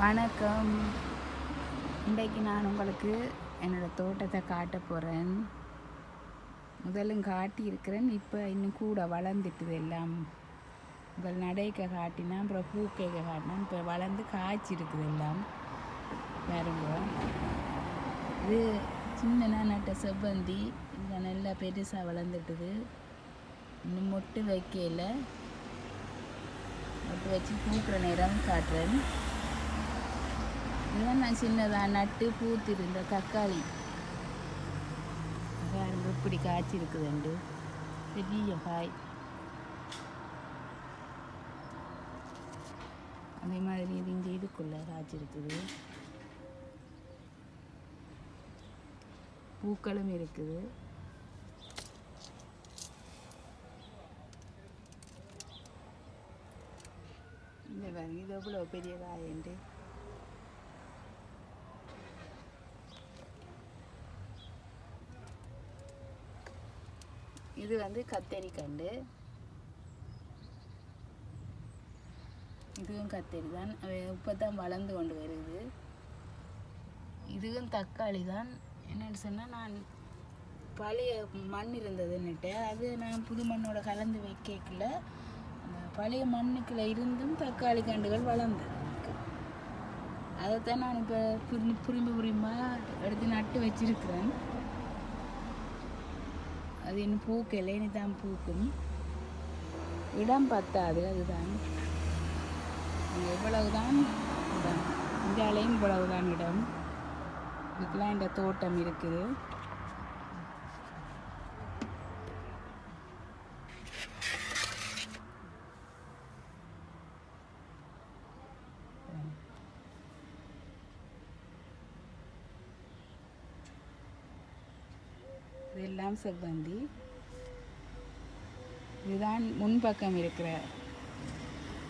வணக்கம். இன்றைக்கு நான் உங்களுக்கு என்னோடய தோட்டத்தை காட்ட போகிறேன் முதலும் காட்டியிருக்கிறேன் இப்போ இன்னும் கூட வளர்ந்துட்டுது எல்லாம். முதல் நடைக்க காட்டினா அப்புறம் பூக்கைக்க காட்டினா இப்போ வளர்ந்து காய்ச்சிருக்குது எல்லாம். பாருங்க. இது சின்ன நட்ட செவ்வந்தி இது நல்லா பெருசாக வளர்ந்துட்டுது. இன்னும் மொட்டு வைக்கல. மொட்டு வச்சு பூக்கிற நேரம் காட்டுறேன். இதெல்லாம் நான் சின்னதாக நட்டு பூத்திருந்த தக்காளி. பாருங்க இப்படி காய்ச்சி இருக்குதுண்டு பெரிய காய். அதே மாதிரி இது இங்கே இதுக்குள்ளே காய்ச்சி இருக்குது பூக்களும் இருக்குது. இந்த பாருங்க இது எவ்வளோ பெரிய காயண்டு இது வந்து கத்தரி கண்டு இதுவும் கத்தரி தான் இப்போ தான் வளர்ந்து கொண்டு வருது. இதுவும் தக்காளி தான் என்னென்னு சொன்னால் நான் பழைய மண் இருந்ததுன்னுட்டு அது நான் புது மண்ணோட கலந்து வைக்கல. அந்த பழைய மண்ணுக்குள்ள இருந்தும் தக்காளி கண்டுகள் வளர்ந்து அதைத்தான் நான் இப்போ புரிஞ்சு புரிம்பு புரியுமா? எடுத்து நட்டு வச்சிருக்கிறேன். அது இன்னும் பூக்கலை இனி தான் பூக்கும். இடம் பத்தாது அதுதான். எவ்வளவுதான் இடம். இந்தியாலையும் இவ்வளவுதான் இடம். இதுக்கெல்லாம் இந்த தோட்டம் இருக்குது. இதெல்லாம் செவ்வந்தி. இதுதான் முன்பக்கம் இருக்கிற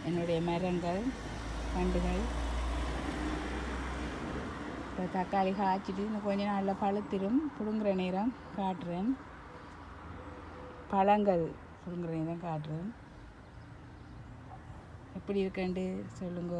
என்னுடைய மரங்கள் பண்டுகள். இப்போ தக்காளி காய்ச்சிட்டு இன்னும் கொஞ்ச நாளில் பழுத்திரும் பிடுங்குற நேரம் காட்டுறேன். பழங்கள் பிடுங்குற நேரம் காட்டுறேன். எப்படி இருக்கண்டு சொல்லுங்க.